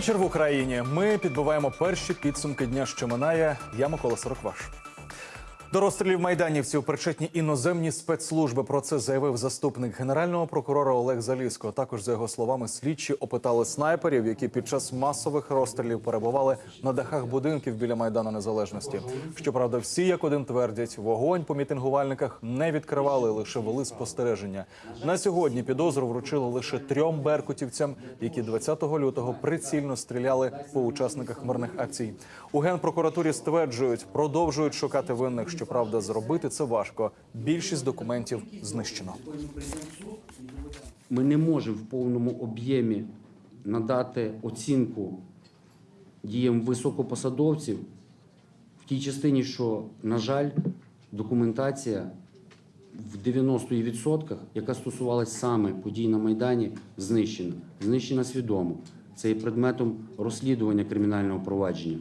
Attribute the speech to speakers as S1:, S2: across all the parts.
S1: вечір в Україні. Ми підбиваємо перші підсумки дня, що минає. Я Микола Сорокваш. До розстрілів майданівців причетні іноземні спецслужби. Про це заявив заступник генерального прокурора Олег Залізко. Також за його словами, слідчі опитали снайперів, які під час масових розстрілів перебували на дахах будинків біля майдану незалежності. Щоправда, всі як один твердять, вогонь по мітингувальниках не відкривали, лише вели спостереження. На сьогодні підозру вручили лише трьом беркутівцям, які 20 лютого прицільно стріляли по учасниках мирних акцій. У генпрокуратурі стверджують, продовжують шукати винних. Щоправда, зробити це важко. Більшість документів знищено.
S2: Ми не можемо в повному об'ємі надати оцінку діям високопосадовців в тій частині, що, на жаль, документація в 90%, яка стосувалась саме подій на Майдані, знищена. Знищена свідомо. Це є предметом розслідування кримінального провадження.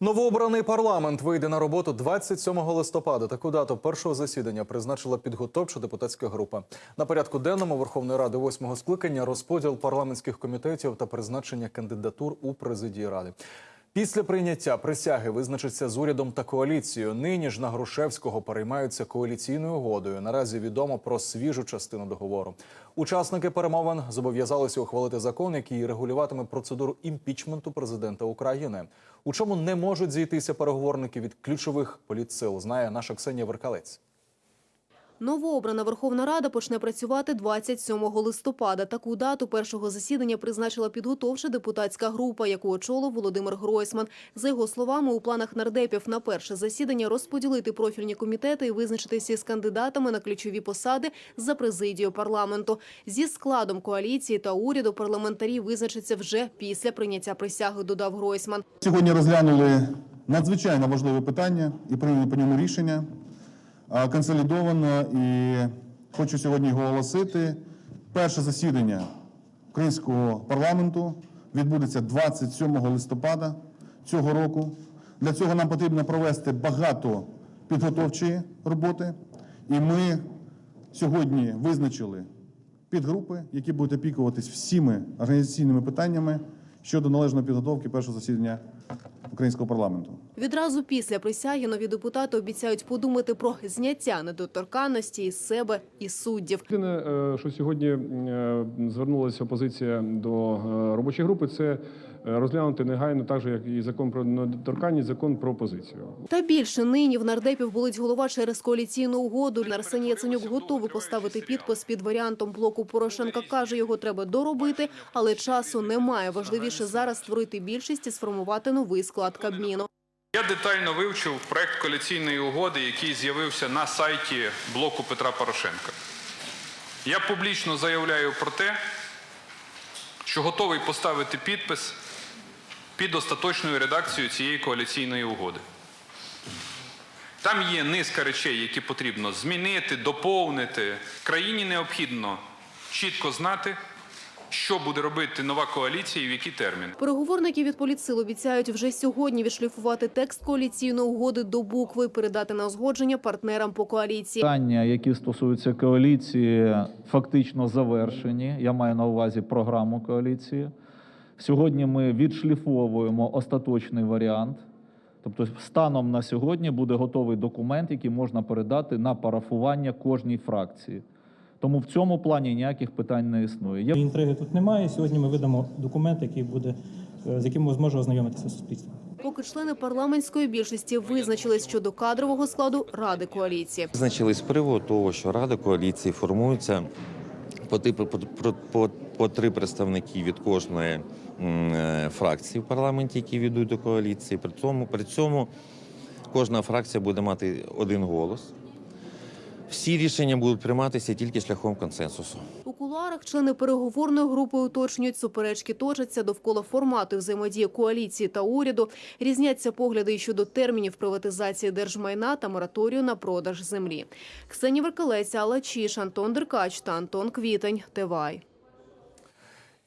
S1: Новообраний парламент вийде на роботу 27 листопада. Таку дату першого засідання призначила підготовча депутатська група. На порядку денному Верховної Ради восьмого скликання розподіл парламентських комітетів та призначення кандидатур у президії ради. Після прийняття присяги визначиться з урядом та коаліцією. Нині ж на Грушевського переймаються коаліційною угодою. Наразі відомо про свіжу частину договору. Учасники перемовин зобов'язалися ухвалити закон, який регулюватиме процедуру імпічменту президента України. У чому не можуть зійтися переговорники від ключових політсил, знає наша Ксенія Веркалець.
S3: Новообрана Верховна Рада почне працювати 27 листопада. Таку дату першого засідання призначила підготовча депутатська група, яку очолив Володимир Гройсман. За його словами, у планах нардепів на перше засідання розподілити профільні комітети і визначитися з кандидатами на ключові посади за президію парламенту. Зі складом коаліції та уряду парламентарі визначаться вже після прийняття присяги, додав Гройсман.
S4: Сьогодні розглянули надзвичайно важливе питання і прийняли по ньому рішення консолідовано. І хочу сьогодні його оголосити. Перше засідання українського парламенту відбудеться 27 листопада цього року. Для цього нам потрібно провести багато підготовчої роботи. І ми сьогодні визначили підгрупи, які будуть опікуватись всіми організаційними питаннями щодо належної підготовки першого засідання українського парламенту.
S3: Відразу після присяги нові депутати обіцяють подумати про зняття недоторканності із себе і суддів.
S5: Єдине, е, що сьогодні е, звернулася опозиція до е, робочої групи, це розглянути негайно, так же як і закон про недоторканність, закон про опозицію.
S3: Та більше нині в нардепів болить голова через коаліційну угоду. Арсеній Яценюк готовий поставити підпис під варіантом блоку Порошенка. Каже, його треба доробити, але часу немає. Важливіше зараз створити більшість і сформувати новий склад Кабміну.
S6: Я детально вивчив проект коаліційної угоди, який з'явився на сайті блоку Петра Порошенка. Я публічно заявляю про те, що готовий поставити підпис під остаточною редакцією цієї коаліційної угоди. Там є низка речей, які потрібно змінити, доповнити. Країні необхідно чітко знати, що буде робити нова коаліція і в який термін.
S3: Переговорники від політсил обіцяють вже сьогодні відшліфувати текст коаліційної угоди до букви, передати на узгодження партнерам по коаліції.
S7: Питання, які стосуються коаліції, фактично завершені. Я маю на увазі програму коаліції. Сьогодні ми відшліфовуємо остаточний варіант. Тобто, станом на сьогодні буде готовий документ, який можна передати на парафування кожній фракції. Тому в цьому плані ніяких питань не існує. Є
S8: Інтриги тут немає. Сьогодні ми видамо документ, який буде е, з яким зможе ознайомитися суспільство.
S3: Поки члени парламентської більшості визначились щодо кадрового складу ради коаліції.
S9: Визначились з приводу того, що Рада коаліції формується по, типу, по, по, по, по три представники від кожної е, фракції в парламенті, які ведуть до коаліції. При цьому, при цьому кожна фракція буде мати один голос. Всі рішення будуть прийматися тільки шляхом консенсусу.
S3: У кулуарах члени переговорної групи уточнюють, суперечки точаться довкола формату взаємодії коаліції та уряду. Різняться погляди щодо термінів приватизації держмайна та мораторію на продаж землі. Ксенія Веркалець, Алла Антон Деркач та Антон Квітень. Тивай.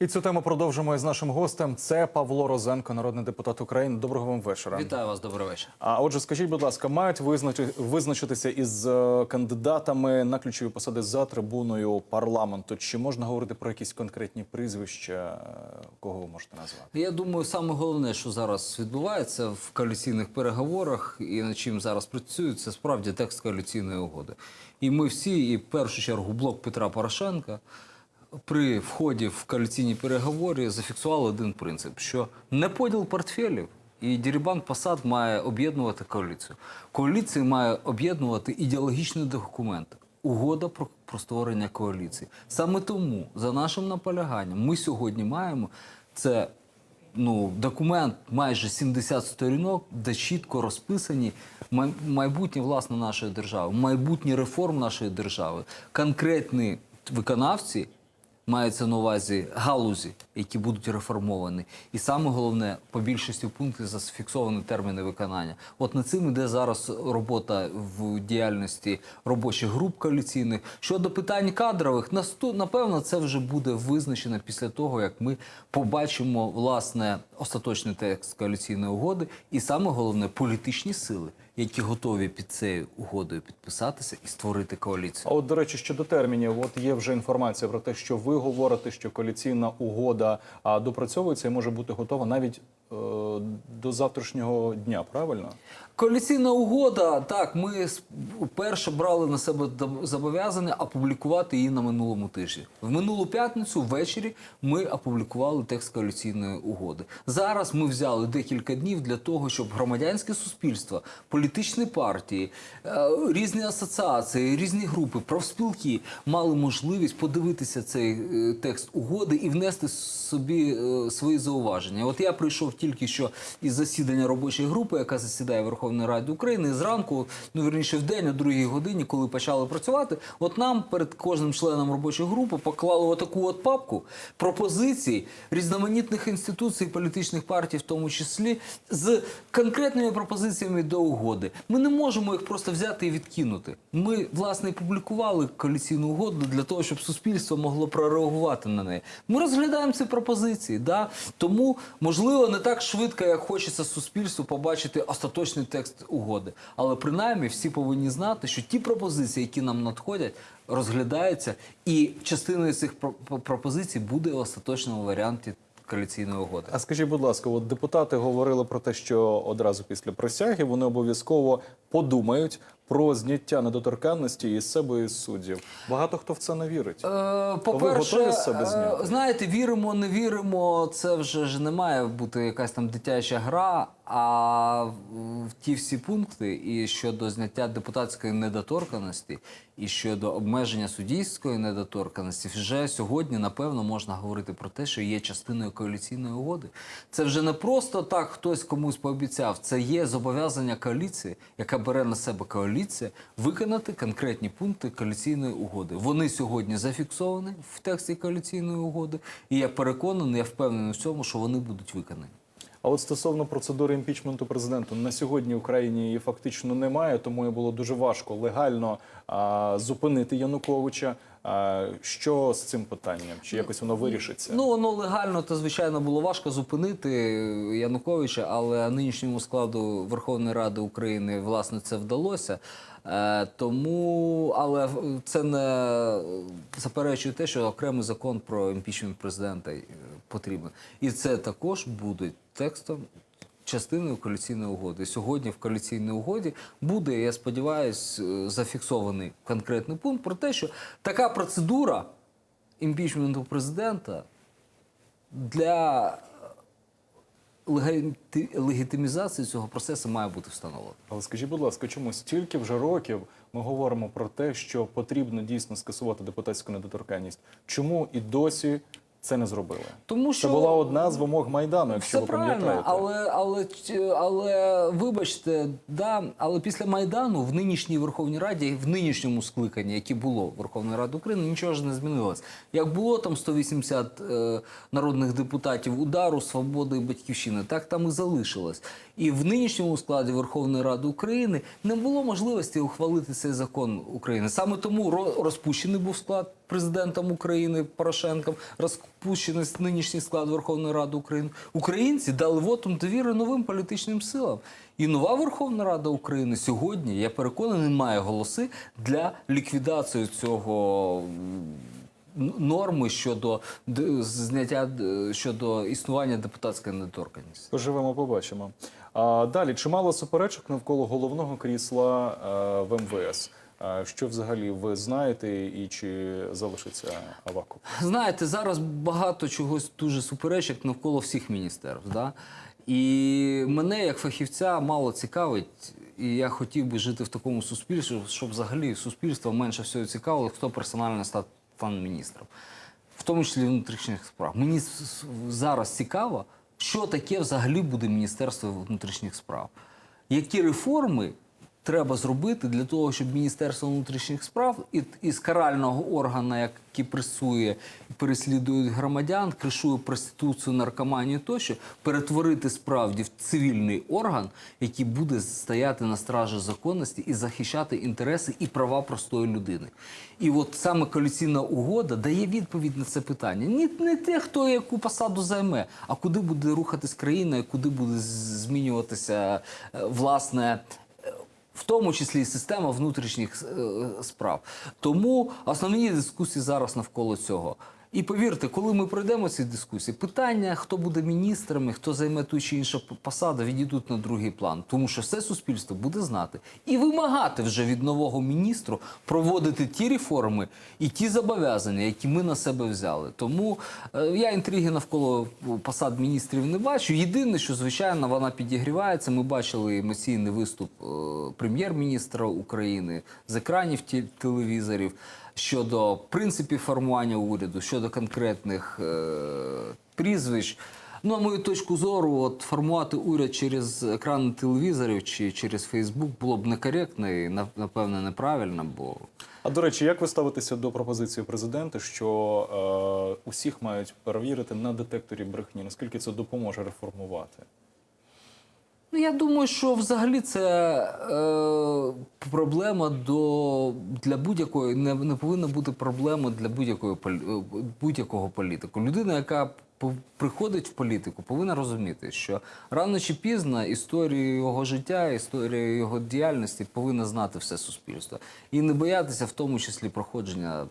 S1: І цю тему продовжимо із нашим гостем. Це Павло Розенко, народний депутат України. Доброго вам вечора.
S10: Вітаю вас, добрий вечір.
S1: А отже, скажіть, будь ласка, мають визначи... визначитися із е, кандидатами на ключові посади за трибуною парламенту? Чи можна говорити про якісь конкретні прізвища? Е, Кого ви можете назвати?
S10: Я думаю, саме головне, що зараз відбувається в коаліційних переговорах і над чим зараз працюють, це справді текст коаліційної угоди. І ми всі, і в першу чергу блок Петра Порошенка, при вході в коаліційні переговори зафіксували один принцип: що не поділ портфелів. І дірібан посад має об'єднувати коаліцію. Коаліція має об'єднувати ідеологічні документи. Угода про, про створення коаліції. Саме тому, за нашим наполяганням, ми сьогодні маємо це ну, документ майже 70 сторінок, де чітко розписані май- майбутнє власне нашої держави, майбутнє реформ нашої держави, конкретні виконавці. Мається на увазі галузі, які будуть реформовані, і саме головне по більшості пунктів зафіксовані терміни виконання. От над цим іде зараз робота в діяльності робочих груп коаліційних. Щодо питань кадрових, насту- напевно, це вже буде визначено після того, як ми побачимо власне остаточний текст коаліційної угоди, і саме головне політичні сили, які готові під цією угодою підписатися і створити коаліцію.
S1: А от, до речі, щодо термінів, от є вже інформація про те, що ви говорите, що коаліційна угода допрацьовується і може бути готова навіть е, до завтрашнього дня, правильно?
S10: Коаліційна угода, так, ми вперше брали на себе зобов'язання опублікувати її на минулому тижні. В минулу п'ятницю ввечері ми опублікували текст коаліційної угоди. Зараз ми взяли декілька днів для того, щоб громадянське суспільство, політичні партії, е, різні асоціації, різні групи, профспілки мали можливість подивитися цей е, текст угоди і внести собі е, свої зауваження. От я прийшов тільки що із засідання робочої групи, яка засідає в Верховній Раді України. І зранку, ну вірніше, в день, о другій годині, коли почали працювати, от нам перед кожним членом робочої групи поклали отаку от папку пропозицій різноманітних інституцій, політичних партій, в тому числі, з конкретними пропозиціями до угоди. Ми не можемо їх просто взяти і відкинути. Ми, власне, і публікували коаліційну угоду для того, щоб суспільство могло прореагувати на неї. Ми розглядаємо ці пропозиції. Да? Тому, можливо, не так швидко, як хочеться суспільству побачити остаточний текст угоди. Але принаймні всі повинні знати, що ті пропозиції, які нам надходять, розглядаються, і частиною цих про- про- пропозицій буде в остаточному варіанті коаліційної угоди.
S1: А скажіть, будь ласка, от депутати говорили про те, що одразу після присяги вони обов'язково подумають про зняття недоторканності із себе і суддів. Багато хто в це не вірить.
S10: Е, По-перше,
S1: готові з себе
S10: е,
S1: зняти?
S10: знаєте, віримо, не віримо. Це вже ж не має бути якась там дитяча гра. А в- ті всі пункти, і щодо зняття депутатської недоторканості, і щодо обмеження суддівської недоторканості, вже сьогодні напевно можна говорити про те, що є частиною коаліційної угоди. Це вже не просто так хтось комусь пообіцяв. Це є зобов'язання коаліції, яка бере на себе коаліція, виконати конкретні пункти коаліційної угоди. Вони сьогодні зафіксовані в тексті коаліційної угоди, і я переконаний, я впевнений в цьому, що вони будуть виконані.
S1: А от стосовно процедури імпічменту президенту, на сьогодні в Україні її фактично немає, тому було дуже важко легально а, зупинити Януковича. Що з цим питанням? Чи якось воно вирішиться?
S10: Ну, воно легально, то звичайно було важко зупинити Януковича, але нинішньому складу Верховної Ради України власне це вдалося. Е, тому, але це не заперечує те, що окремий закон про імпічмент президента е, потрібен. І це також буде текстом. Частиною коаліційної угоди сьогодні в коаліційній угоді буде, я сподіваюся, зафіксований конкретний пункт про те, що така процедура імпічменту президента для легітимізації цього процесу має бути встановлена.
S1: Але скажіть, будь ласка, чому стільки вже років ми говоримо про те, що потрібно дійсно скасувати депутатську недоторканність? Чому і досі це не зробили?
S10: Тому що Це
S1: була одна з вимог майдану, якщо
S10: Все
S1: ви
S10: правильно,
S1: пам'ятаєте.
S10: але, але, але вибачте, да, але після Майдану в нинішній Верховній Раді, в нинішньому скликанні, яке було Верховної Ради України, нічого ж не змінилось. Як було там 180 е, народних депутатів удару, свободи і батьківщини, так там і залишилось. І в нинішньому складі Верховної Ради України не було можливості ухвалити цей закон України. Саме тому ро- розпущений був склад президентом України Порошенком, розпущений нинішній склад Верховної Ради України. Українці дали вотум довіри новим політичним силам. І нова Верховна Рада України сьогодні, я переконаний, має голоси для ліквідації цього норми щодо зняття щодо існування депутатської недоторканності.
S1: Поживемо, побачимо. А далі чимало суперечок навколо головного крісла е, в МВС. Що взагалі ви знаєте і чи залишиться Аваков?
S10: Знаєте, зараз багато чогось дуже суперечок навколо всіх міністерств. Да? І мене, як фахівця, мало цікавить, і я хотів би жити в такому суспільстві, щоб взагалі суспільство менше всього цікавило, хто персонально стане міністром, в тому числі внутрішніх справ. Мені зараз цікаво, що таке взагалі буде Міністерство внутрішніх справ. Які реформи треба зробити для того, щоб Міністерство внутрішніх справ із карального органу, який пресує переслідує громадян, кришує проституцію, наркоманію тощо, перетворити справді в цивільний орган, який буде стояти на стражі законності і захищати інтереси і права простої людини. І от саме коаліційна угода дає відповідь на це питання. Ні, не те, хто яку посаду займе, а куди буде рухатись країна, і куди буде змінюватися е, власне. Е, В тому числі і система внутрішніх е, справ. Тому основні дискусії зараз навколо цього. І повірте, коли ми пройдемо ці дискусії, питання, хто буде міністрами, хто займе ту чи іншу посаду, відійдуть на другий план. Тому що все суспільство буде знати і вимагати вже від нового міністру проводити ті реформи і ті зобов'язання, які ми на себе взяли. Тому е, я інтриги навколо посад міністрів не бачу. Єдине, що звичайно вона підігрівається. Ми бачили емоційний виступ е, прем'єр-міністра України з екранів телевізорів щодо принципів формування уряду, щодо конкретних е, прізвищ. Ну, на мою точку зору, от формувати уряд через екрани телевізорів чи через Фейсбук було б некоректно і нап- напевне неправильно, бо
S1: А до речі, як ви ставитеся до пропозиції президента, що е, усіх мають перевірити на детекторі брехні? Наскільки це допоможе реформувати?
S10: Ну, я думаю, що взагалі це е, проблема до, для будь-якої, не, не повинна бути проблема для будь-якої е, будь-якого політику. Людина, яка приходить в політику, повинна розуміти, що рано чи пізно історію його життя, історію його діяльності повинна знати все суспільство. І не боятися в тому числі проходження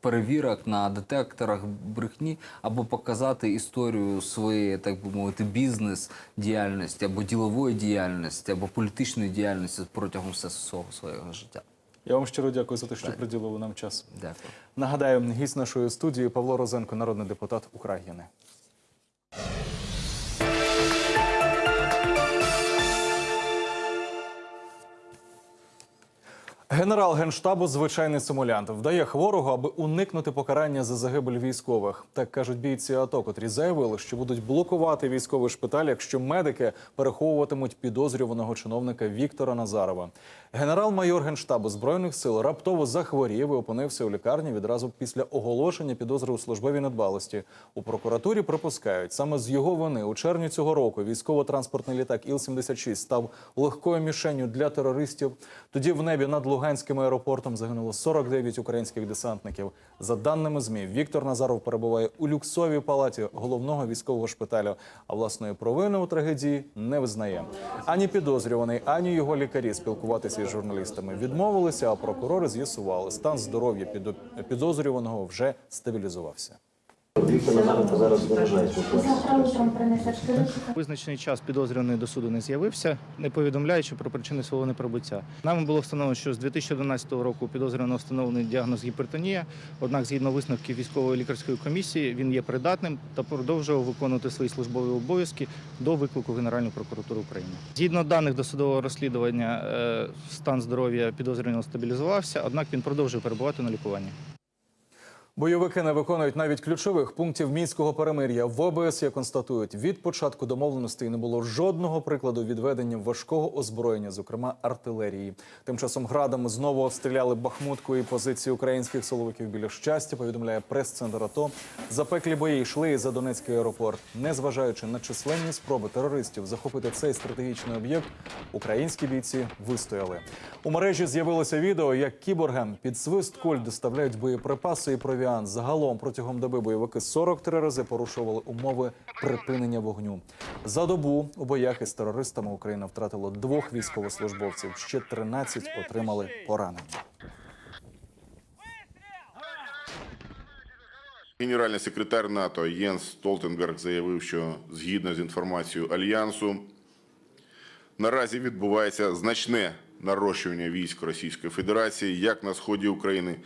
S10: перевірок на детекторах брехні або показати історію своєї, так би мовити, бізнес діяльності або ділової діяльності, або політичної діяльності протягом всього свого життя.
S1: Я вам щиро дякую за те, що приділили нам час.
S10: Дякую.
S1: Нагадаю, гість нашої студії Павло Розенко, народний депутат України. Генерал генштабу звичайний симулянт вдає хворого, аби уникнути покарання за загибель військових. Так кажуть бійці АТО, котрі заявили, що будуть блокувати військовий шпиталь, якщо медики переховуватимуть підозрюваного чиновника Віктора Назарова. Генерал-майор генштабу збройних сил раптово захворів і опинився у лікарні відразу після оголошення підозри у службовій недбалості. У прокуратурі припускають, саме з його вини у червні цього року військово-транспортний літак Іл-76 став легкою мішенню для терористів. Тоді в небі над Луганським аеропортом загинуло 49 українських десантників. За даними змі, Віктор Назаров перебуває у люксовій палаті головного військового шпиталю. А власної провини у трагедії не визнає. Ані підозрюваний, ані його лікарі спілкуватися із журналістами відмовилися. А прокурори з'ясували, стан здоров'я підо- підозрюваного вже стабілізувався.
S11: Визначений час підозрюваний до суду не з'явився, не повідомляючи про причини свого неприбуття. Нами було встановлено, що з 2011 року підозрюваного встановлений діагноз гіпертонія. Однак, згідно висновків військової лікарської комісії, він є придатним та продовжував виконувати свої службові обов'язки до виклику Генеральної прокуратури України. Згідно даних досудового розслідування, е, стан здоров'я підозрюваного стабілізувався, однак він продовжує перебувати на лікуванні.
S1: Бойовики не виконують навіть ключових пунктів мінського перемир'я. В ОБСЄ констатують, від початку домовленостей не було жодного прикладу відведення важкого озброєння, зокрема артилерії. Тим часом градами знову обстріляли Бахмутку і позиції українських силовиків біля щастя. Повідомляє прес-центр АТО. Запеклі бої йшли і за Донецький аеропорт. Незважаючи на численні спроби терористів захопити цей стратегічний об'єкт, українські бійці вистояли. У мережі з'явилося відео, як кіборгам під свист куль доставляють боєприпаси і провіант. Загалом протягом доби бойовики 43 рази порушували умови припинення вогню. За добу у боях із терористами Україна втратила двох військовослужбовців. Ще 13 отримали поранення.
S12: Генеральний секретар НАТО Єнс Столтенберг заявив, що згідно з інформацією Альянсу, наразі відбувається значне нарощування військ Російської Федерації як на сході України,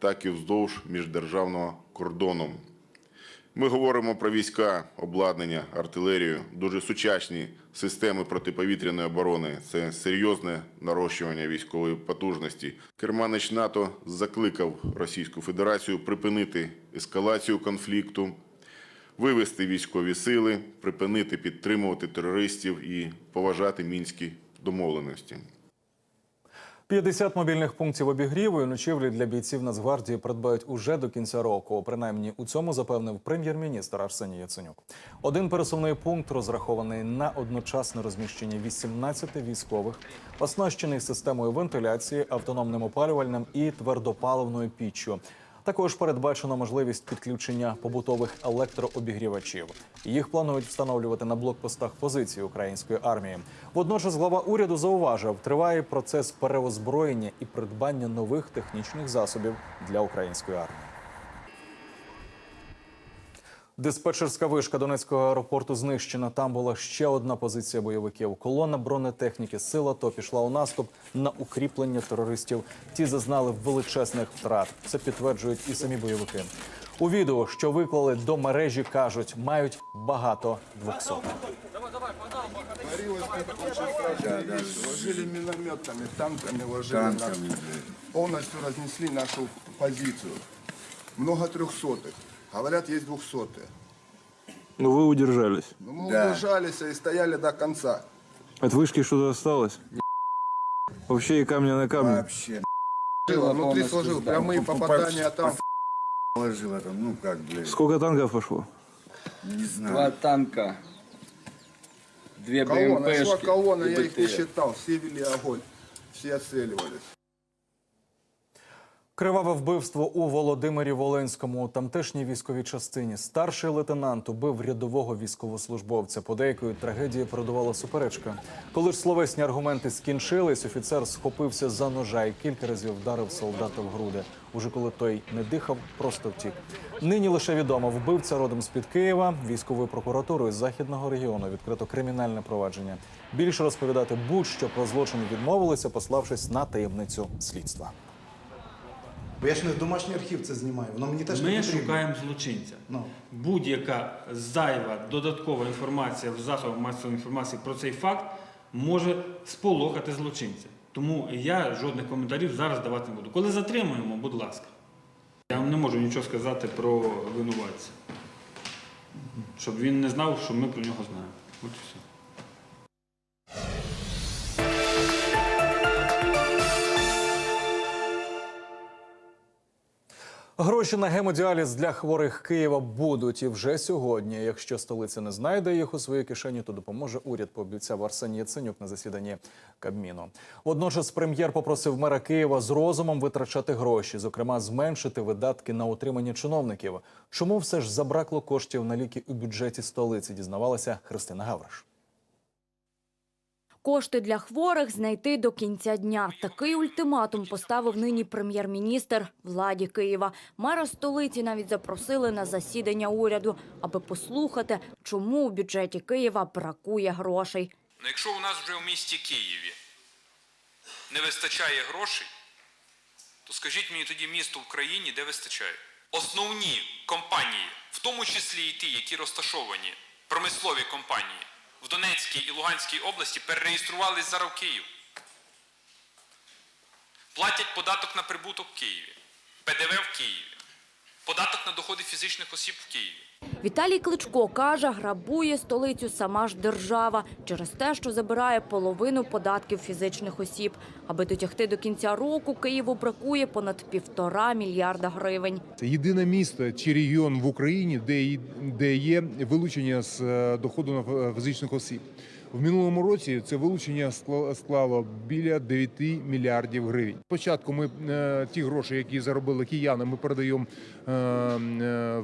S12: так і вздовж міждержавного кордону. Ми говоримо про війська, обладнання, артилерію, дуже сучасні системи протиповітряної оборони. Це серйозне нарощування військової потужності. Керманич НАТО закликав Російську Федерацію припинити ескалацію конфлікту, вивести військові сили, припинити підтримувати терористів і поважати мінські домовленості.
S1: 50 мобільних пунктів обігріву і ночівлі для бійців Нацгвардії придбають уже до кінця року. Принаймні у цьому запевнив прем'єр-міністр Арсеній Яценюк. Один пересувний пункт розрахований на одночасне розміщення 18 військових, оснащений системою вентиляції, автономним опалювальним і твердопаливною піччю. Також передбачено можливість підключення побутових електрообігрівачів. Їх планують встановлювати на блокпостах позиції української армії. Водночас глава уряду зауважив, триває процес переозброєння і придбання нових технічних засобів для української армії. Диспетчерська вишка Донецького аеропорту знищена. Там була ще одна позиція бойовиків. Колона бронетехніки сила то пішла у наступ на укріплення терористів. Ті зазнали величезних втрат. Це підтверджують і самі бойовики. У відео, що виклали до мережі, кажуть, мають багато двохсот.
S13: Ложили минометами, танками ложили. Полностью разнесли нашу позицию. Много трехсотых. Говорят, есть двухсотые.
S14: Но вы удержались.
S13: Но мы удержались и стояли до конца.
S14: От вышки что-то осталось? Вообще и камня на камне.
S13: Вообще. Внутри сложил прямые попадания там.
S15: Положил это, ну как, блядь,
S14: Сколько танков пошло?
S15: не знаю.
S10: Два танка, две
S13: Колонна, шла колонна, я их не считал. Все вели огонь. Все отстреливались.
S1: Криваве вбивство у Володимирі Волинському. Тамтешній військовій частині старший лейтенант убив рядового військовослужбовця. Подейкою трагедії передувала суперечка. Коли ж словесні аргументи скінчились, офіцер схопився за ножа і кілька разів вдарив солдата в груди. Уже коли той не дихав, просто втік. Нині лише відомо, вбивця родом з під Києва. Військовою прокуратурою західного регіону відкрито кримінальне провадження. Більше розповідати будь-що про злочин відмовилися, пославшись на таємницю слідства.
S15: Бо я ж не в домашній архів це знімаю, воно мені теж
S16: Ми
S15: не потрібно.
S16: шукаємо злочинця.
S15: Ну.
S16: Будь-яка зайва додаткова інформація в засобах масової інформації про цей факт може сполохати злочинця. Тому я жодних коментарів зараз давати не буду. Коли затримуємо, будь ласка. Я вам не можу нічого сказати про винуватця. Щоб він не знав, що ми про нього знаємо. От і все.
S1: Гроші на гемодіаліз для хворих Києва будуть і вже сьогодні. Якщо столиця не знайде їх у своїй кишені, то допоможе уряд. Пообіцяв Арсеній Яценюк на засіданні Кабміну. Водночас прем'єр попросив мера Києва з розумом витрачати гроші, зокрема зменшити видатки на утримання чиновників. Чому все ж забракло коштів на ліки у бюджеті столиці? Дізнавалася Христина Гавриш.
S17: Кошти для хворих знайти до кінця дня. Такий ультиматум поставив нині прем'єр-міністр владі Києва. Мера столиці навіть запросили на засідання уряду, аби послухати, чому у бюджеті Києва бракує грошей.
S6: Ну, якщо у нас вже в місті Києві не вистачає грошей, то скажіть мені тоді місто в країні, де вистачає. Основні компанії, в тому числі і ті, які розташовані, промислові компанії в Донецькій і Луганській області, перереєструвались зараз в Київ. Платять податок на прибуток в Києві, ПДВ в Києві. Податок на доходи фізичних осіб в Києві.
S17: Віталій Кличко каже, грабує столицю сама ж держава через те, що забирає половину податків фізичних осіб. Аби дотягти до кінця року, Києву бракує понад півтора мільярда гривень.
S18: Це єдине місто чи регіон в Україні, де, є вилучення з е, доходу на фізичних осіб. В минулому році це вилучення скла- склало біля 9 мільярдів гривень. Спочатку ми е, ті гроші, які заробили кияни, ми передаємо е, е,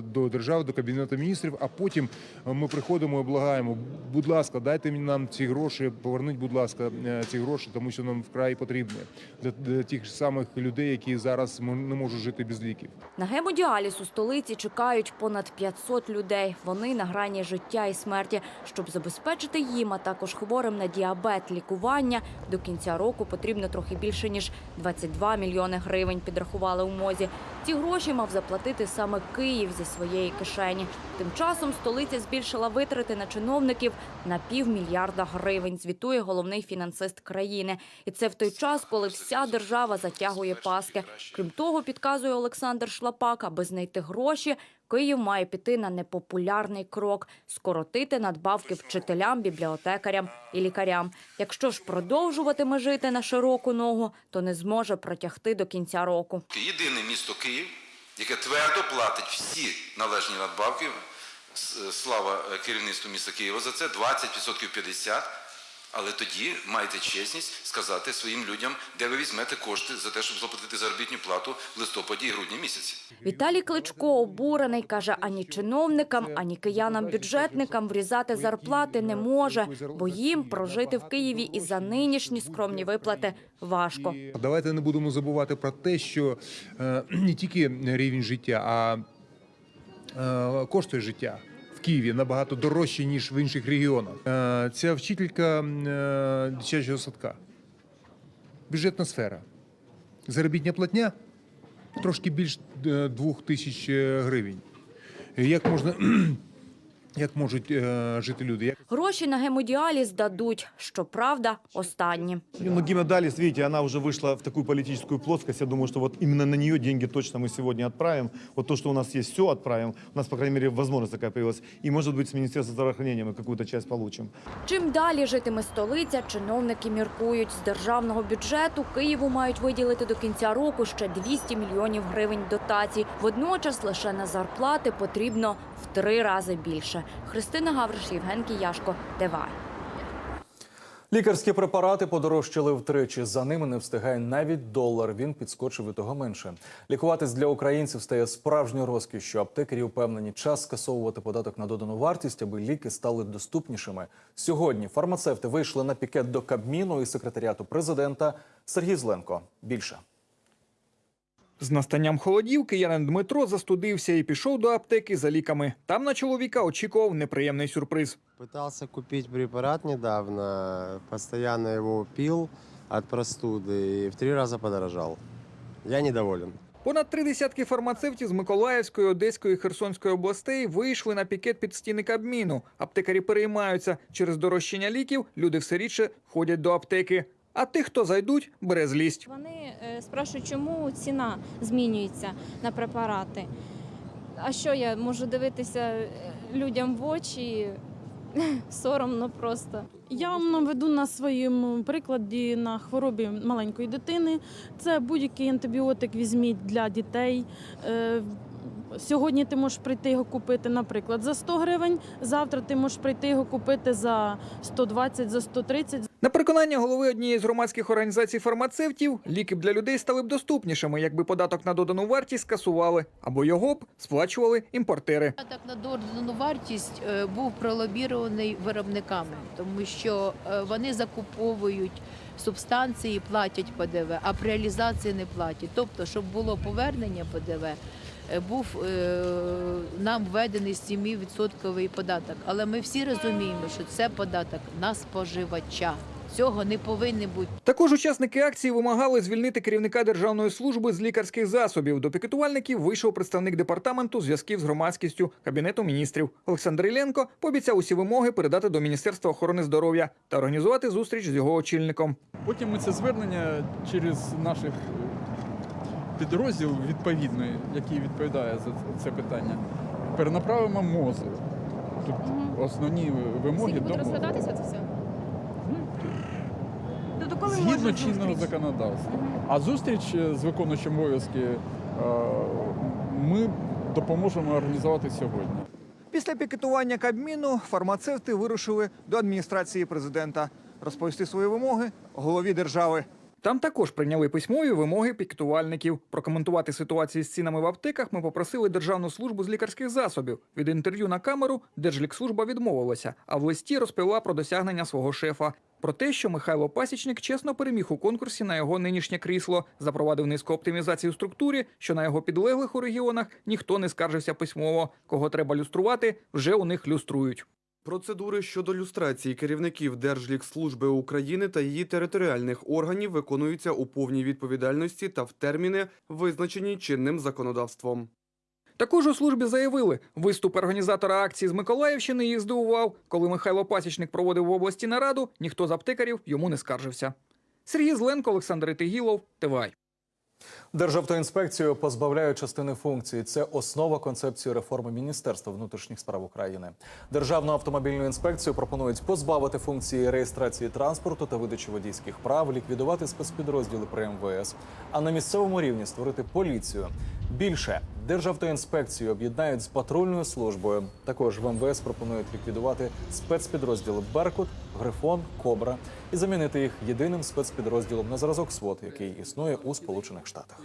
S18: до держави, до кабінету міністрів. А потім ми приходимо і благаємо, будь ласка, дайте нам ці гроші, поверніть, будь ласка, ці гроші, тому що нам вкрай потрібні для, тих самих людей, які зараз не можуть жити без ліків.
S17: На гемодіаліз у столиці чекають понад 500 людей. Вони на грані життя і смерті. Щоб забезпечити їм, а також хворим на діабет лікування, до кінця року потрібно трохи більше ніж 22 мільйони гривень. Підрахували у мозі. Ці гроші мав заплатити саме Київ зі своєї кишені. Тим часом столиця збільшила витрати на чиновників на півмільярда гривень. Звітує головний фінансист країни. І це в той час, коли вся держава затягує паски. Крім того, підказує Олександр Шлапак, аби знайти гроші. Київ має піти на непопулярний крок скоротити надбавки вчителям, бібліотекарям і лікарям. Якщо ж продовжуватиме жити на широку ногу, то не зможе протягти до кінця року.
S19: Єдине місто Київ, яке твердо платить всі належні надбавки. Слава е, керівництву міста Києва за це 20% 50%. Але тоді маєте чесність сказати своїм людям, де ви візьмете кошти за те, щоб заплатити заробітну плату в листопаді і грудні місяці.
S17: Віталій Кличко обурений каже, ані чиновникам, ані киянам-бюджетникам врізати зарплати не може, бо їм прожити в Києві і за нинішні скромні виплати важко.
S18: Давайте не будемо забувати про те, що е, не тільки рівень життя, а е, коштує життя. Києві набагато дорожче, ніж в інших регіонах. Е, Ця вчителька е, дитячого садка. Бюджетна сфера. Заробітня платня трошки більш е, двох тисяч гривень. Як можна як можуть е, жити люди? Як
S17: Гроші на гемодіаліз дадуть, щоправда, останні.
S20: Ну, гемодиализ, видите, она уже вышла в такую политическую плоскость. Я думаю, что вот именно на нее деньги точно мы сегодня отправим. Вот то, что у нас есть, все отправим. У нас, по крайней мере, возможность такая появилась. И, может быть, с Министерства здравоохранения мы какую-то часть получим.
S17: Чим далі житиме столиця, чиновники міркують. З державного бюджету Києву мають виділити до кінця року ще 200 мільйонів гривень дотацій. Водночас лише на зарплати потрібно в три рази більше. Христина Гавриш, Євген Кияшко, Девай.
S1: Лікарські препарати подорожчали втричі. За ними не встигає навіть долар. Він підскочив і того менше. Лікуватись для українців стає справжньою розкішшю. Аптекарі впевнені, час скасовувати податок на додану вартість, аби ліки стали доступнішими. Сьогодні фармацевти вийшли на пікет до Кабміну і секретаріату президента Сергій Зленко. Більше.
S21: З настанням холодів киянин Дмитро застудився і пішов до аптеки за ліками. Там на чоловіка очікував неприємний сюрприз.
S22: Пытался купить препарат недавно, постоянно его пил от простуды и в три раза подорожал. Я недоволен.
S21: Понад три десятки фармацевтів з Миколаївської, Одеської і Херсонської областей вийшли на пікет під стіни Кабміну. Аптекарі переймаються. Через дорожчання ліків люди все рідше ходять до аптеки. А тих, хто зайдуть, бере злість.
S23: Вони е, спрашують, чому ціна змінюється на препарати. А що я можу дивитися е, людям в очі? Соромно просто.
S24: Я вам наведу на своєму прикладі на хворобі маленької дитини. Це будь-який антибіотик візьміть для дітей. Сьогодні ти можеш прийти його купити, наприклад, за 100 гривень. Завтра ти можеш прийти його купити за 120, за 130.
S21: На переконання голови однієї з громадських організацій фармацевтів, ліки б для людей стали б доступнішими, якби податок на додану вартість скасували, або його б сплачували імпортери.
S25: Так на додану вартість е, був пролобірований виробниками, тому що е, вони закуповують субстанції, платять ПДВ, а при реалізації не платять. Тобто, щоб було повернення ПДВ, був е, нам введений 7% податок. Але ми всі розуміємо, що це податок на споживача. Цього не повинно бути.
S21: Також учасники акції вимагали звільнити керівника державної служби з лікарських засобів. До пікетувальників вийшов представник департаменту зв'язків з громадськістю кабінету міністрів. Олександр Ілленко пообіцяв усі вимоги передати до Міністерства охорони здоров'я та організувати зустріч з його очільником.
S26: Потім ми це звернення через наших
S27: підрозділ відповідний, який відповідає за це питання, перенаправимо МОЗу. Тут основні вимоги до МОЗу.
S28: це все? Тобто коли
S27: Згідно чинного законодавства. А зустріч е, з виконуючим обов'язки е, ми допоможемо організувати сьогодні.
S21: Після пікетування Кабміну фармацевти вирушили до адміністрації президента розповісти свої вимоги голові держави. Там також прийняли письмові вимоги пікетувальників. Прокоментувати ситуацію з цінами в аптеках ми попросили Державну службу з лікарських засобів. Від інтерв'ю на камеру Держлікслужба відмовилася, а в листі розповіла про досягнення свого шефа. Про те, що Михайло Пасічник чесно переміг у конкурсі на його нинішнє крісло, запровадив низьку оптимізацію в структурі, що на його підлеглих у регіонах ніхто не скаржився письмово. Кого треба люструвати, вже у них люструють.
S29: Процедури щодо люстрації керівників Держлікслужби України та її територіальних органів виконуються у повній відповідальності та в терміни, визначені чинним законодавством.
S21: Також у службі заявили, виступ організатора акції з Миколаївщини їх здивував. Коли Михайло Пасічник проводив в області нараду, ніхто з аптекарів йому не скаржився. Сергій Зленко, Олександр Ітигілов, ТВАЙ.
S1: Державтоінспекцію позбавляють частини функцій. Це основа концепції реформи Міністерства внутрішніх справ України. Державну автомобільну інспекцію пропонують позбавити функції реєстрації транспорту та видачі водійських прав, ліквідувати спецпідрозділи при МВС, а на місцевому рівні створити поліцію. Більше Державтоінспекцію об'єднають з патрульною службою. Також в МВС пропонують ліквідувати спецпідрозділи Беркут, Грифон, Кобра і замінити їх єдиним спецпідрозділом на зразок СВОТ, який існує у Сполучених Штатах.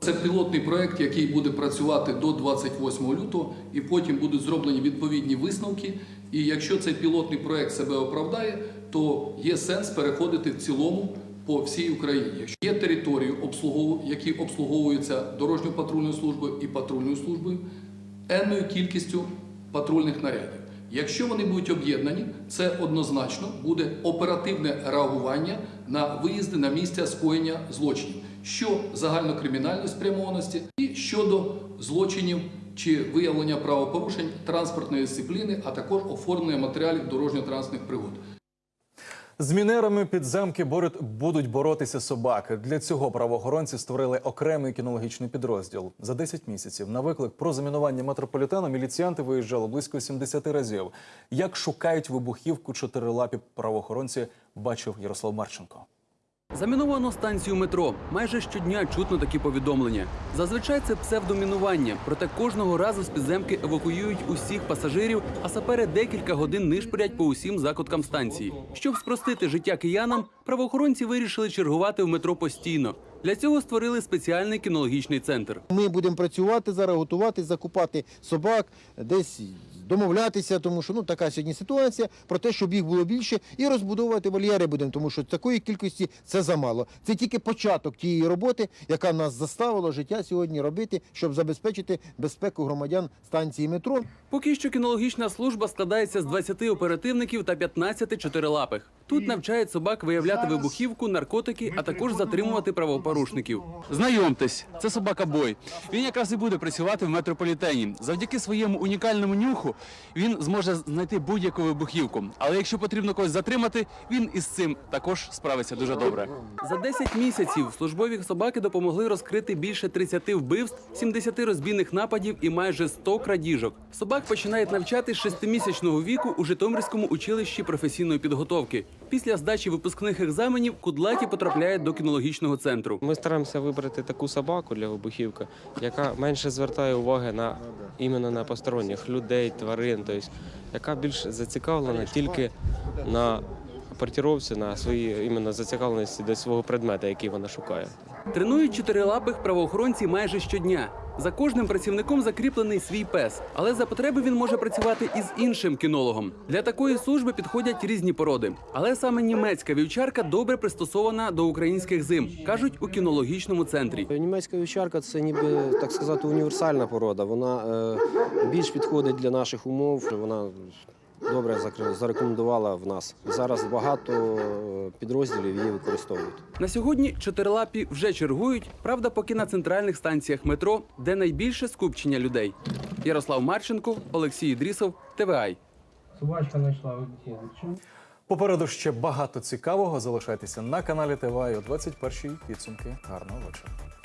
S30: Це пілотний проект, який буде працювати до 28 лютого, і потім будуть зроблені відповідні висновки. І якщо цей пілотний проект себе оправдає, то є сенс переходити в цілому по всій Україні. Якщо є території, які обслуговуються дорожньо-патрульною службою і патрульною службою, енною кількістю патрульних нарядів. Якщо вони будуть об'єднані, це однозначно буде оперативне реагування на виїзди на місця скоєння злочинів, що загальнокримінальної спрямованості і щодо злочинів чи виявлення правопорушень транспортної дисципліни, а також оформлення матеріалів дорожньо-транспортних пригод.
S1: З мінерами під замки будуть боротися собаки. Для цього правоохоронці створили окремий кінологічний підрозділ. За 10 місяців на виклик про замінування метрополітену міліціянти виїжджали близько 70 разів. Як шукають вибухівку чотирилапі правоохоронці, бачив Ярослав Марченко.
S31: Заміновано станцію метро. Майже щодня чутно такі повідомлення. Зазвичай це псевдомінування, проте кожного разу з підземки евакуюють усіх пасажирів, а сапери декілька годин нишпорять по усім закуткам станції. Щоб спростити життя киянам, правоохоронці вирішили чергувати в метро постійно. Для цього створили спеціальний кінологічний центр.
S26: Ми будемо працювати зараз, готувати, закупати собак, десь домовлятися, тому що ну така сьогодні ситуація про те, щоб їх було більше, і розбудовувати вольєри будемо, тому що такої кількості це замало. Це тільки початок тієї роботи, яка нас заставила життя сьогодні робити, щоб забезпечити безпеку громадян станції метро.
S31: Поки що кінологічна служба складається з 20 оперативників та 15 чотирилапих. Тут навчають собак виявляти вибухівку, наркотики, а також затримувати правопорушників. Знайомтесь, це собака Бой. Він якраз і буде працювати в метрополітені. Завдяки своєму унікальному нюху він зможе знайти будь-яку вибухівку. Але якщо потрібно когось затримати, він із цим також справиться дуже добре. За 10 місяців службові собаки допомогли розкрити більше 30 вбивств, 70 розбійних нападів і майже 100 крадіжок. Собак починають навчати з 6-місячного віку у Житомирському училищі професійної підготовки. Після здачі випускних екзаменів кудлаті потрапляють до кінологічного центру.
S32: Ми стараємося вибрати таку собаку для вибухівки, яка менше звертає уваги на іменно на посторонніх людей, тварин, тобто, яка більш зацікавлена тільки на портіровці, на свої іменно зацікавленості до свого предмета, який вона шукає.
S31: Тренують чотирилапих правоохоронці майже щодня. За кожним працівником закріплений свій пес, але за потреби він може працювати із іншим кінологом. Для такої служби підходять різні породи. Але саме німецька вівчарка добре пристосована до українських зим, кажуть у кінологічному центрі.
S33: Німецька вівчарка це ніби так сказати універсальна порода. Вона е, більш підходить для наших умов. Вона добре зарекомендувала в нас. Зараз багато е, підрозділів її використовують.
S31: На сьогодні чотирилапі вже чергують, правда, поки на центральних станціях метро, де найбільше скупчення людей. Ярослав Марченко, Олексій Ідрісов, ТВАЙ.
S34: Собачка знайшла
S1: Попереду ще багато цікавого. Залишайтеся на каналі ТВА і о 21-й підсумки. Гарного вечора.